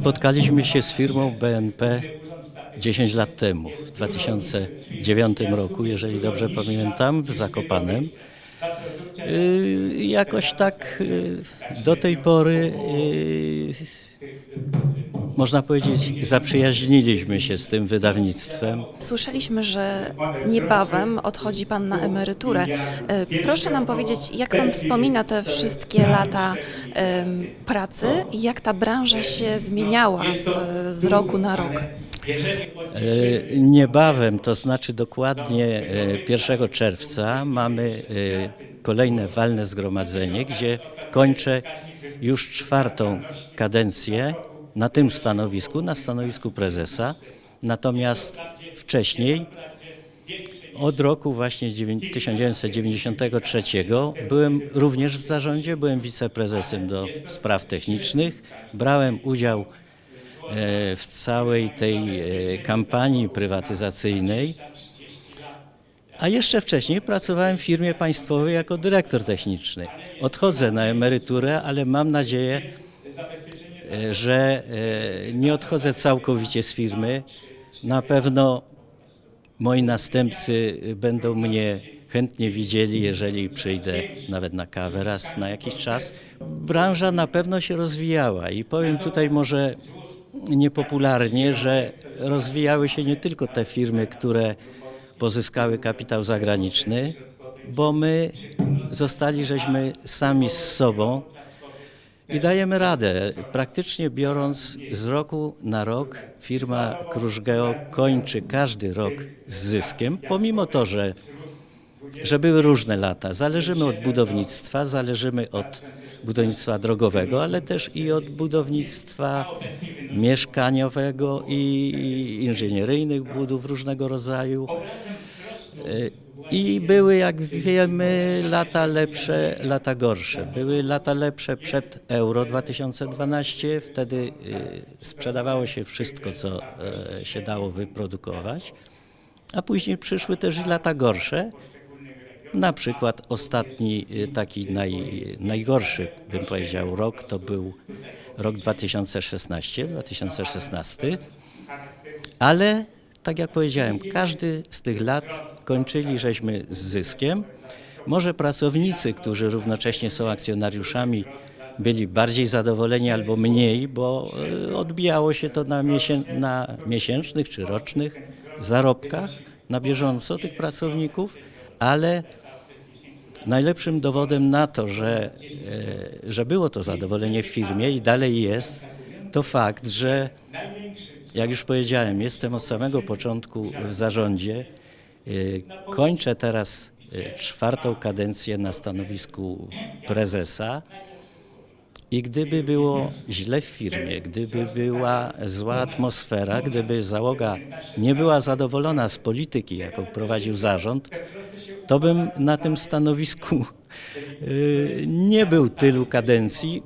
Spotkaliśmy się z firmą BNP 10 lat temu, w 2009 roku, jeżeli dobrze pamiętam, w Zakopanem. Y, Jakoś tak y, do tej pory, y, można powiedzieć, zaprzyjaźniliśmy się z tym wydawnictwem. Słyszeliśmy, że niebawem odchodzi Pan na emeryturę. E, Proszę nam powiedzieć, jak Pan wspomina te wszystkie lata pracy i jak ta branża się zmieniała z, z roku na rok? E, Niebawem, to znaczy dokładnie e, 1 czerwca, mamy e, kolejne walne zgromadzenie, gdzie kończę już czwartą kadencję na tym stanowisku, na stanowisku prezesa. Natomiast wcześniej, od roku właśnie dziewię- 1993, byłem również w zarządzie, byłem wiceprezesem do spraw technicznych, brałem udział e, w całej tej e, kampanii prywatyzacyjnej. A jeszcze wcześniej pracowałem w firmie państwowej jako dyrektor techniczny. Odchodzę na emeryturę, ale mam nadzieję, że e, nie odchodzę całkowicie z firmy. Na pewno moi następcy będą mnie chętnie widzieli, jeżeli przyjdę nawet na kawę raz na jakiś czas. Branża na pewno się rozwijała i powiem tutaj może niepopularnie, że rozwijały się nie tylko te firmy, które pozyskały kapitał zagraniczny, bo my zostali żeśmy sami z sobą i dajemy radę. Praktycznie biorąc z roku na rok firma Kruszgeo kończy każdy rok z zyskiem, pomimo to, że, że były różne lata. Zależymy od budownictwa, zależymy od budownictwa drogowego, ale też i od budownictwa mieszkaniowego i inżynieryjnych budów różnego rodzaju. I były, jak wiemy, lata lepsze, lata gorsze. Były lata lepsze przed Euro 2012, wtedy y, sprzedawało się wszystko, co e, się dało wyprodukować, a później przyszły też i lata gorsze. Na przykład ostatni y, taki naj, najgorszy, bym powiedział, rok to był rok 2016, 2016. Ale tak jak powiedziałem, każdy z tych lat kończyli żeśmy z zyskiem. Może pracownicy, którzy równocześnie są akcjonariuszami, byli bardziej zadowoleni albo mniej, bo y, odbijało się to na, na miesięcznych czy rocznych zarobkach na bieżąco tych pracowników, ale najlepszym dowodem na to, że, e, że było to zadowolenie w firmie i dalej jest, to fakt, że jak już powiedziałem, jestem od samego początku w zarządzie. Y, Kończę teraz y, czwartą kadencję na stanowisku prezesa. I gdyby było źle w firmie, gdyby była zła atmosfera, gdyby załoga nie była zadowolona z polityki, jaką prowadził zarząd, to bym na tym stanowisku y, nie był tylu kadencji,